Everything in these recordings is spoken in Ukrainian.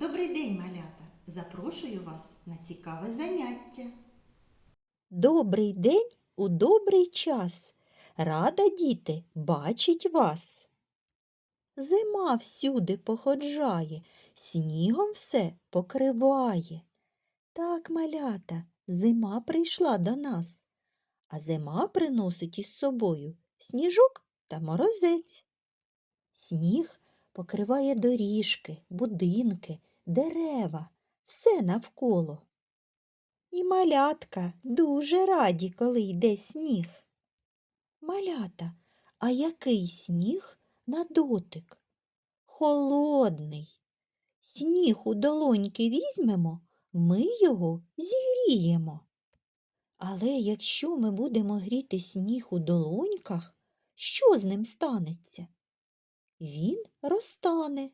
Добрий день, малята! Запрошую вас на цікаве заняття. Добрий день у добрий час. Рада, діти, бачить вас. Зима всюди походжає, снігом все покриває. Так, малята, зима прийшла до нас, а зима приносить із собою сніжок та морозець. Сніг покриває доріжки, будинки, дерева, все навколо. І малятка дуже раді, коли йде сніг. Малята, а який сніг на дотик? Холодний. Сніг у долоньки візьмемо, ми його зігріємо. Але якщо ми будемо гріти сніг у долоньках, що з ним станеться? Він розтане.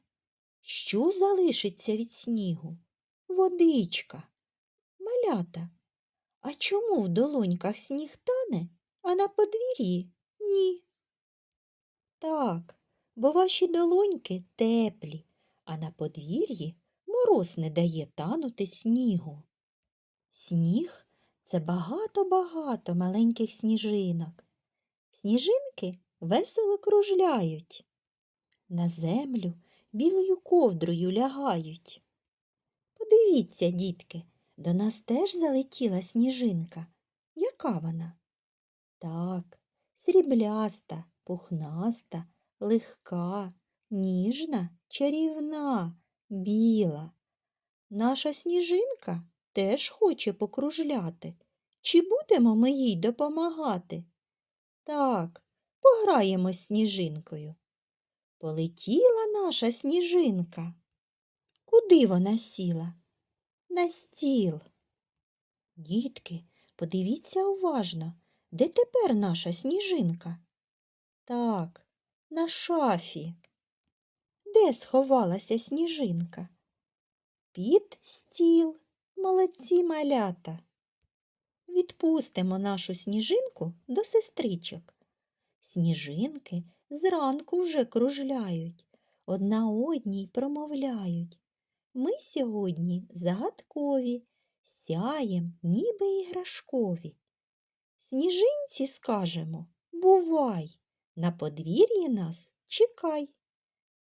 Що залишиться від снігу? Водичка. Малята, а чому в долоньках сніг тане, а на подвір'ї ні? Так, бо ваші долоньки теплі, а на подвір'ї мороз не дає танути снігу. Сніг це багато-багато маленьких сніжинок. Сніжинки весело кружляють. На землю білою ковдрою лягають. Подивіться, дітки, до нас теж залетіла сніжинка. Яка вона? Так, срібляста, пухнаста, легка, ніжна, чарівна, біла. Наша сніжинка теж хоче покружляти. Чи будемо ми їй допомагати? Так, пограємо з сніжинкою. Полетіла наша сніжинка. Куди вона сіла? На стіл. Дітки, подивіться уважно, де тепер наша сніжинка? Так, на шафі. Де сховалася сніжинка? Під стіл, молодці малята. Відпустимо нашу сніжинку до сестричок. Сніжинки зранку вже кружляють, одна одній промовляють. Ми сьогодні загадкові, сяєм, ніби іграшкові. Сніжинці скажемо бувай, на подвір'ї нас чекай.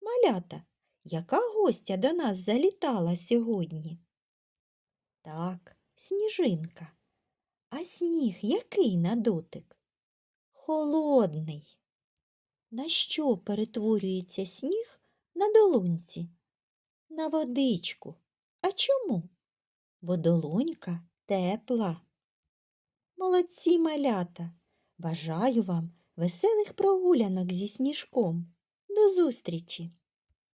Малята, яка гостя до нас залітала сьогодні? Так, сніжинка. А сніг який на дотик? Холодний. На що перетворюється сніг на долонці? На водичку. А чому? Бо долонька тепла. Молодці малята. Бажаю вам веселих прогулянок зі сніжком. До зустрічі!